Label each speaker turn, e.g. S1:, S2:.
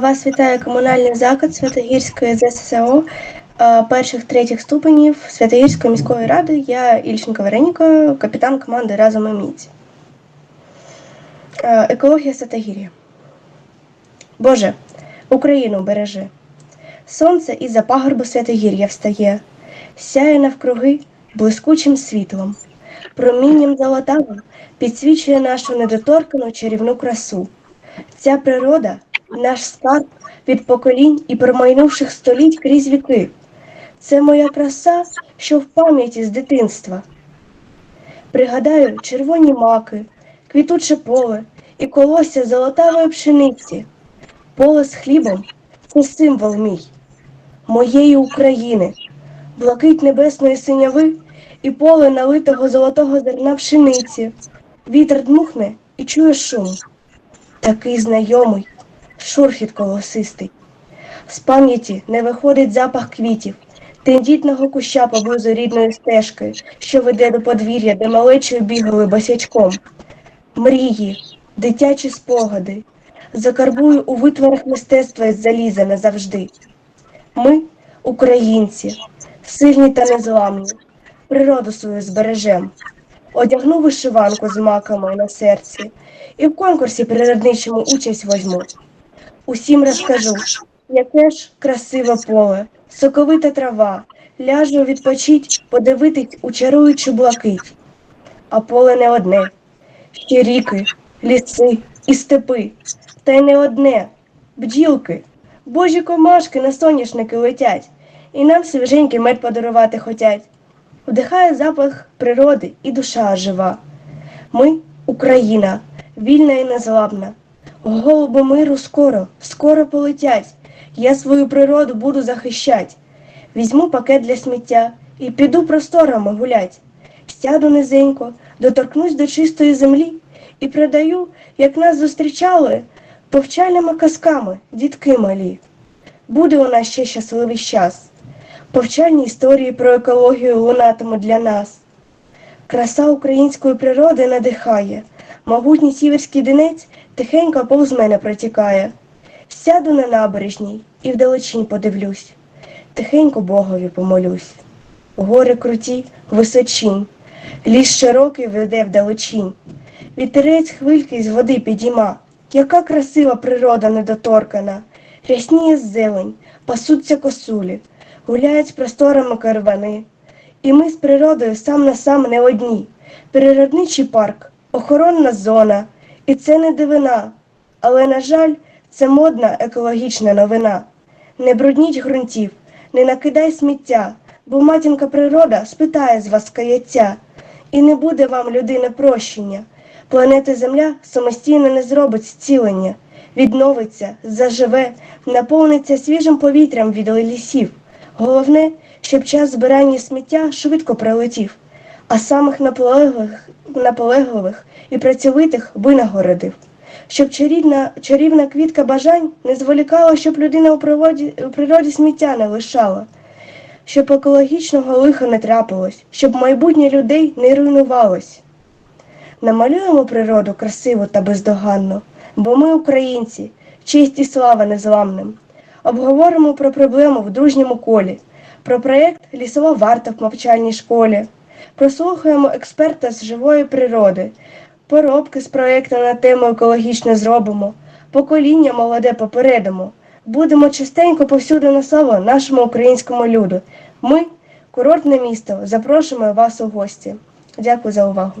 S1: Вас вітає комунальний заклад Святогірської ЗССО перших третіх ступенів Святогірської міської ради. Я Ільченко Вереніка, капітан команди Разом і міць. Екологія Святогір'я. Боже, Україну бережи. Сонце із-за пагорбу Святогір'я встає, сяє навкруги блискучим світлом, промінням золотавим підсвічує нашу недоторкану чарівну красу. Ця природа наш скарб від поколінь і промайнувших століть крізь віки. Це моя краса, що в пам'яті з дитинства. Пригадаю червоні маки, квітуче поле і колосся золотавої пшениці. Поле з хлібом це символ мій, моєї України, блакить небесної синяви і поле налитого золотого зерна пшениці. Вітер дмухне і чує шум. Такий знайомий, шурхіт колосистий. З пам'яті не виходить запах квітів, тендітного куща поблизу рідної стежки, що веде до подвір'я, де малечою бігали босячком. Мрії, дитячі спогади, закарбую у витворах мистецтва із заліза назавжди. Ми, українці, сильні та незламні, природу свою збережем. Одягну вишиванку з маками на серці і в конкурсі природничому участь возьму. Усім розкажу, яке ж красиве поле, соковита трава, ляжу відпочить, подивитись у чаруючу блакить. А поле не одне, ще ріки, ліси і степи, та й не одне, бджілки, божі комашки на соняшники летять, і нам свіженький мед подарувати хотять. Вдихає запах природи і душа жива. Ми Україна, вільна і незламна. Голуби миру скоро, скоро полетять. Я свою природу буду захищать. Візьму пакет для сміття і піду просторами гулять. Сяду низенько, доторкнусь до чистої землі і продаю, як нас зустрічали, повчальними казками, дітки малі. Буде у нас ще щасливий час. Повчальні історії про екологію лунатимуть для нас. Краса української природи надихає, могутній сіверський динець тихенько повз мене протікає. Сяду на набережній і вдалечінь подивлюсь, тихенько Богові помолюсь. Гори круті, височінь, ліс широкий веде вдалечінь. Вітерець хвильки з води підійма, яка красива природа недоторкана, рясніє зелень, пасуться косулі, гуляють з просторами карвани. І ми з природою сам на сам не одні. Природничий парк, охоронна зона, і це не дивина. Але, на жаль, це модна екологічна новина. Не брудніть ґрунтів, не накидай сміття, бо матінка природа спитає з вас каяття, і не буде вам людини прощення. Планета Земля самостійно не зробить зцілення, відновиться, заживе, наповниться свіжим повітрям від лісів. Головне, щоб час збирання сміття швидко пролетів, а самих наполегливих, наполегливих і працьовитих винагородив, щоб чарівна, чарівна квітка бажань не зволікала, щоб людина у природі, у природі сміття не лишала, щоб екологічного лиха не трапилось, щоб майбутнє людей не руйнувалось. Намалюємо природу красиво та бездоганно, бо ми, українці, честь і слава незламним. Обговоримо про проблему в дружньому колі, про проєкт Лісова варта в мовчальній школі. Прослухаємо експерта з живої природи, поробки з проекту на тему екологічно зробимо, покоління молоде попередимо. Будемо частенько повсюди на славу нашому українському люду. Ми, курортне місто, запрошуємо вас у гості. Дякую за увагу.